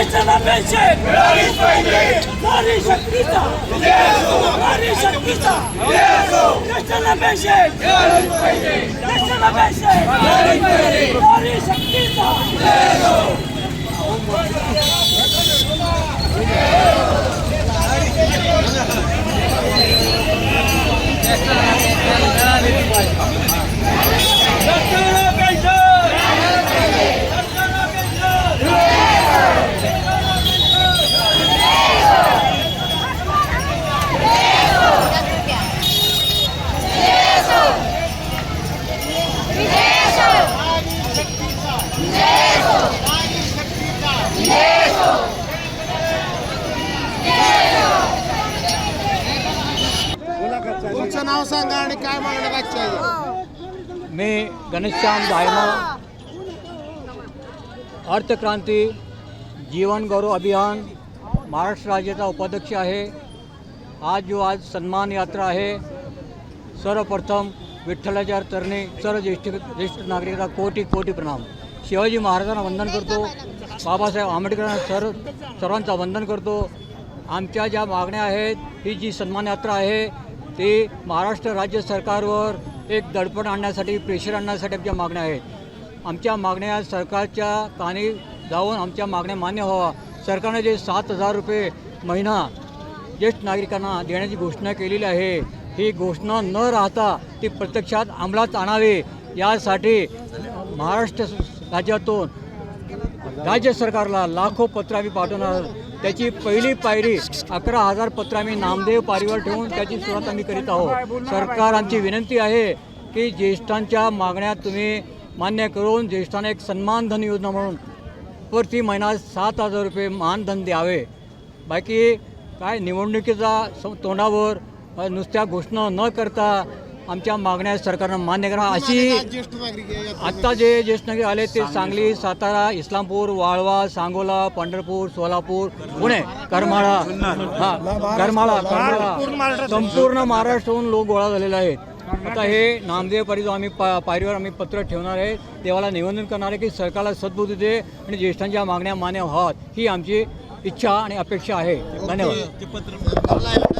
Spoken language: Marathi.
ज्येष्ठांना पेन्शन नारी शक्तीचा नारी शक्तीचा ज्येष्ठांना पेन्शन ज्येष्ठांना पेन्शन नारी शक्तीचा ज्येष्ठांना पेन्शन ज्येष्ठांना पेन्शन तुमचं नाव सांगा आणि काय मागण्या मागच्या मी घनश्याम धायमा अर्थक्रांती जीवन गौरव अभियान महाराष्ट्र राज्याचा उपाध्यक्ष आहे. आज जो आज सन्मान यात्रा आहे सर्वप्रथम विठ्ठलाच्या तरणी सर्व ज्येष्ठ ज्येष्ठ नागरिकांना कोटी कोटी प्रणाम. शिवाजी महाराजांना वंदन करतो. बाबासाहेब आंबेडकरांना सर्व सर्वांचा वंदन करतो. आमच्या ज्या मागण्या आहेत ही जी सन्मान यात्रा आहे ते महाराष्ट्र राज्य सरकारवर एक दडपण आणण्यासाठी प्रेशर आणण्यासाठी आमच्या मागण्या आहेत. आमच्या मागण्या सरकारच्या कानी जाऊन आमच्या मागण्या मान्य व्हावा. सरकारने जे सात हजार रुपये महिना ज्येष्ठ नागरिकांना देण्याची घोषणा केलेली आहे ही घोषणा न राहता ती प्रत्यक्षात अंमलात आणावी. यासाठी महाराष्ट्र राज्यातून राज्य सरकारला लाखो पत्र आम्ही पाठवणार त्याची पहिली पायरी अकरा हजार पत्र आम्ही नामदेव पारीवर ठेवून त्याची सुरुवात आम्ही करीत आहोत. सरकार आमची विनंती आहे की ज्येष्ठांच्या मागण्या तुम्ही मान्य करून ज्येष्ठांना एक सन्मानधन योजना म्हणून प्रति महिना सात हजार रुपये मानधन द्यावे. बाकी काय निवडणुकीचा स- तोंडावर नुसत्या घोषणा न करता आमच्या मागण्या सरकारनं मान्य करा. अशी आत्ता जे ज्येष्ठ नागरिक आले ते सांगली सातारा इस्लामपूर वाळवा सांगोला पंढरपूर सोलापूर पुणे करमाळा. हा करमाळा करमाळा. संपूर्ण महाराष्ट्राहून लोक गोळा झालेले आहेत. आता हे नामदेव पारी जो आम्ही पा पायरीवर आम्ही पत्र ठेवणार आहे. देवाला निवेदन करणार आहे की सरकारला सद्बुद्धी दे आणि ज्येष्ठांच्या मागण्या मान्य व्हाव्यात ही आमची इच्छा आणि अपेक्षा आहे. धन्यवाद.